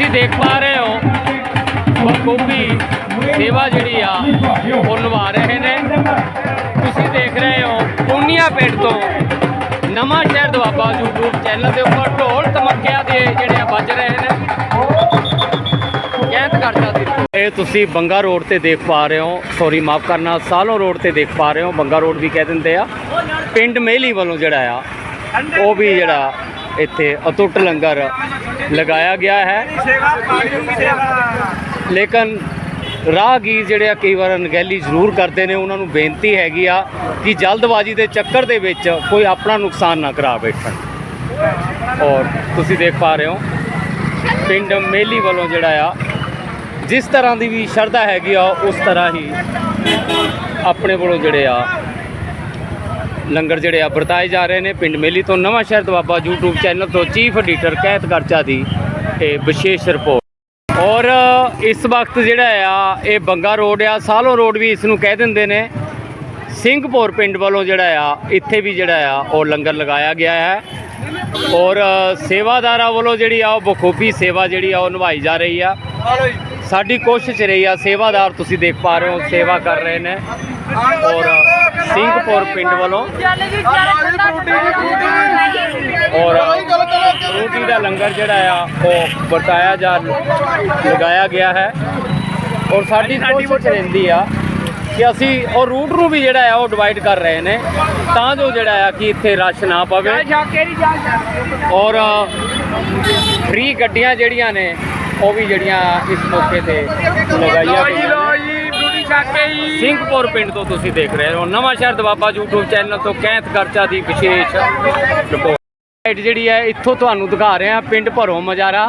ਤੁਸੀਂ ਦੇਖ ਪਾ ਰਹੇ ਹੋ। ਬਖੂਬੀ ਸੇਵਾ ਜਿਹੜੀ ਆ, ਉਹ ਨਿਭਾ ਰਹੇ ਨੇ। ਤੁਸੀਂ ਦੇਖ ਰਹੇ ਹੋ ਪੁੰਨੀਆ ਪਿੰਡ ਤੋਂ ਨਵਾਂ ਸ਼ਹਿਰ ਦੁਆਬਾ YouTube ਚੈਨਲ ਦੇ ਉੱਪਰ ਢੋਲ ਧਮਕਿਆਂ ਦੇ ਜਿਹੜੇ ਆ ਵੱਜ ਰਹੇ ਨੇ। ਕਹਿਤ ਕਰਦਾ ਇਹ ਤੁਸੀਂ ਬੰਗਾ ਰੋਡ ਤੇ ਦੇਖ ਪਾ ਰਹੇ ਹੋ। ਸੌਰੀ ਮਾਫ ਕਰਨਾ, ਸਾਲੋ ਰੋਡ ਤੇ ਦੇਖ ਪਾ ਰਹੇ ਹੋ। ਬੰਗਾ ਰੋਡ ਵੀ ਕਹਿ ਦਿੰਦੇ ਆ। ਪਿੰਡ ਮੇਲੀ ਵੱਲੋਂ ਜਿਹੜਾ ਆ, ਉਹ ਵੀ ਜਿਹੜਾ ਇੱਥੇ ਅਤੁੱਟ ਲੰਗਰ ਲਗਾਇਆ ਗਿਆ ਹੈ। ਲੇਕਿਨ ਰਾਹਗੀਰ ਜਿਹੜੇ ਆ, ਕਈ ਵਾਰ ਅਣਗਹਿਲੀ ਜ਼ਰੂਰ ਕਰਦੇ ਨੇ। ਉਹਨਾਂ ਨੂੰ ਬੇਨਤੀ ਹੈਗੀ ਆ ਕਿ ਜਲਦਬਾਜ਼ੀ ਦੇ ਚੱਕਰ ਦੇ ਵਿੱਚ ਕੋਈ ਆਪਣਾ ਨੁਕਸਾਨ ਨਾ ਕਰਾ ਬੈਠਣ। ਔਰ ਤੁਸੀਂ ਦੇਖ ਪਾ ਰਹੇ ਹੋ, ਪਿੰਡ ਮੇਲੀ ਵੱਲੋਂ ਜਿਹੜਾ ਆ, ਜਿਸ ਤਰ੍ਹਾਂ ਦੀ ਵੀ ਸ਼ਰਧਾ ਹੈਗੀ ਆ, ਉਸ ਤਰ੍ਹਾਂ ਹੀ ਆਪਣੇ ਵੱਲੋਂ ਜਿਹੜੇ ਆ ਲੰਗਰ ਜਿਹੜੇ ਆ ਵਰਤਾਏ ਜਾ ਰਹੇ ਨੇ। ਪਿੰਡ ਮੇਲੀ ਤੋਂ ਨਵਾਂ ਸ਼ਹਿਰ ਦਵਾਬਾ YouTube ਚੈਨਲ ਤੋਂ ਚੀਫ ਐਡੀਟਰ ਕਹਿਤ ਕਰਚਾ ਦੀ ਇਹ ਵਿਸ਼ੇਸ਼ ਰਿਪੋਰਟ। ਔਰ ਇਸ ਵਕਤ ਜਿਹੜਾ ਆ, ਇਹ ਬੰਗਾ ਰੋਡ ਆ, ਸਾਲੋ ਰੋਡ ਵੀ ਇਸ ਨੂੰ ਕਹਿ ਦਿੰਦੇ ਨੇ। ਸਿੰਘਪੁਰ ਪਿੰਡ ਵੱਲੋਂ ਜਿਹੜਾ ਆ, ਇੱਥੇ ਵੀ ਜਿਹੜਾ ਆ, ਉਹ ਲੰਗਰ ਲਗਾਇਆ ਗਿਆ ਹੈ। ਔਰ ਸੇਵਾਦਾਰਾਂ ਵੱਲੋਂ ਜਿਹੜੀ ਆ, ਉਹ ਬਖੂਬੀ ਸੇਵਾ ਜਿਹੜੀ ਆ, ਉਹ ਨਿਭਾਈ ਜਾ ਰਹੀ ਆ। ਸਾਡੀ ਕੋਸ਼ਿਸ਼ ਰਹੀ ਆ, ਸੇਵਾਦਾਰ ਤੁਸੀਂ ਦੇਖ ਪਾ ਰਹੇ ਹੋ, ਸੇਵਾ ਕਰ ਰਹੇ ਨੇ। ਔਰ ਸਿੰਘਪੁਰ ਪਿੰਡ ਵੱਲੋਂ। ਔਰ ਰੋਟੀ ਦਾ ਲੰਗਰ ਜਿਹੜਾ ਆ ਉਹ ਵਰਤਾਇਆ ਜਾ ਲਗਾਇਆ ਗਿਆ ਹੈ। ਔਰ ਸਾਡੀ ਕੋਸ਼ਿਸ਼ ਰਹਿੰਦੀ ਆ ਕਿ ਅਸੀਂ ਔਰ ਰੂਟ ਨੂੰ ਵੀ ਜਿਹੜਾ ਆ ਉਹ ਡਿਵਾਈਡ ਕਰ ਰਹੇ ਨੇ। ਤਾਂ ਜੋ ਜਿਹੜਾ ਆ ਕਿ ਇੱਥੇ ਰਸ਼ ਨਾ ਪਵੇ। ਔਰ ਫ੍ਰੀ ਗੱਡੀਆਂ ਜਿਹੜੀਆਂ ਨੇ ਉਹ ਵੀ ਜਿਹੜੀਆਂ ਇਸ ਮੌਕੇ ਤੇ ਲਗਾਈਆਂ ਗਈਆਂ ਸਿੰਘਪੁਰ ਪਿੰਡ ਤੋਂ ਤੁਸੀਂ ਦੇਖ ਰਹੇ ਹੋ ਨਵਾਂ ਸ਼ਹਿਰ ਦਵਾਬਾ YouTube ਚੈਨਲ ਤੋਂ ਕੈਂਤ ਕਰਚਾ ਦੀ ਵਿਸ਼ੇਸ਼ ਰਿਪੋਰਟ ਸਾਈਡ ਜਿਹੜੀ ਹੈ, ਇੱਥੋਂ ਤੁਹਾਨੂੰ ਦਿਖਾ ਰਹੇ ਹਾਂ, ਪਿੰਡ ਭਰੋ ਮਜਾਰਾ।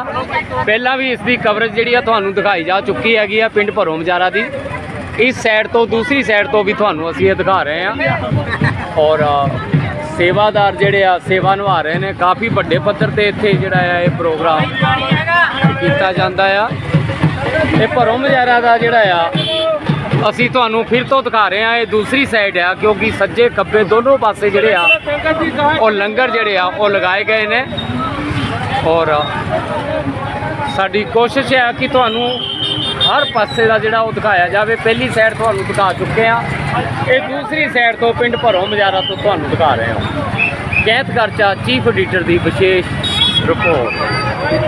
ਪਹਿਲਾਂ ਵੀ ਇਸ ਦੀ ਕਵਰੇਜ ਜਿਹੜੀ ਆ ਤੁਹਾਨੂੰ ਦਿਖਾਈ ਜਾ ਚੁੱਕੀ ਹੈਗੀ ਆ, ਪਿੰਡ ਭਰੋ ਮਜਾਰਾ ਦੀ। ਇਸ ਸਾਈਡ ਤੋਂ, ਦੂਸਰੀ ਸਾਈਡ ਤੋਂ ਵੀ ਤੁਹਾਨੂੰ ਅਸੀਂ ਇਹ ਦਿਖਾ ਰਹੇ ਹਾਂ। ਔਰ ਸੇਵਾਦਾਰ ਜਿਹੜੇ ਆ, ਸੇਵਾ ਨਿਭਾ ਰਹੇ ਨੇ। ਕਾਫੀ ਵੱਡੇ ਪੱਧਰ ਤੇ ਇੱਥੇ ਜਿਹੜਾ ਆ, ਇਹ ਪ੍ਰੋਗਰਾਮ ਕੀਤਾ ਜਾਂਦਾ ਆ। ਇਹ ਭਰੋ ਮਜਾਰਾ ਦਾ ਜਿਹੜਾ ਆ ਅਸੀਂ ਤੁਹਾਨੂੰ ਫਿਰ ਤੋਂ ਦਿਖਾ ਰਹੇ ਹਾਂ, ਇਹ ਦੂਸਰੀ ਸਾਈਡ ਆ, ਕਿਉਂਕਿ ਸੱਜੇ ਖੱਬੇ ਦੋਨੋਂ ਪਾਸੇ ਜਿਹੜੇ ਆ, ਉਹ ਲੰਗਰ ਜਿਹੜੇ ਆ, ਉਹ ਲਗਾਏ ਗਏ ਨੇ। ਔਰ ਸਾਡੀ ਕੋਸ਼ਿਸ਼ ਹੈ ਕਿ ਤੁਹਾਨੂੰ ਹਰ ਪਾਸੇ ਦਾ ਜਿਹੜਾ ਉਹ ਦਿਖਾਇਆ ਜਾਵੇ। ਪਹਿਲੀ ਸਾਈਡ ਤੁਹਾਨੂੰ ਦਿਖਾ ਚੁੱਕੇ ਆ ਇਹ ਦੂਸਰੀ ਸਾਈਡ ਤੋਂ ਪਿੰਡ ਭਰੋ ਮਜਾਰਾ ਤੋਂ ਤੁਹਾਨੂੰ ਦਿਖਾ ਰਹੇ ਹਾਂ। ਕੈਂਤ ਕਰਚਾ ਚੀਫ ਐਡੀਟਰ ਦੀ ਵਿਸ਼ੇਸ਼ ਰਿਪੋਰਟ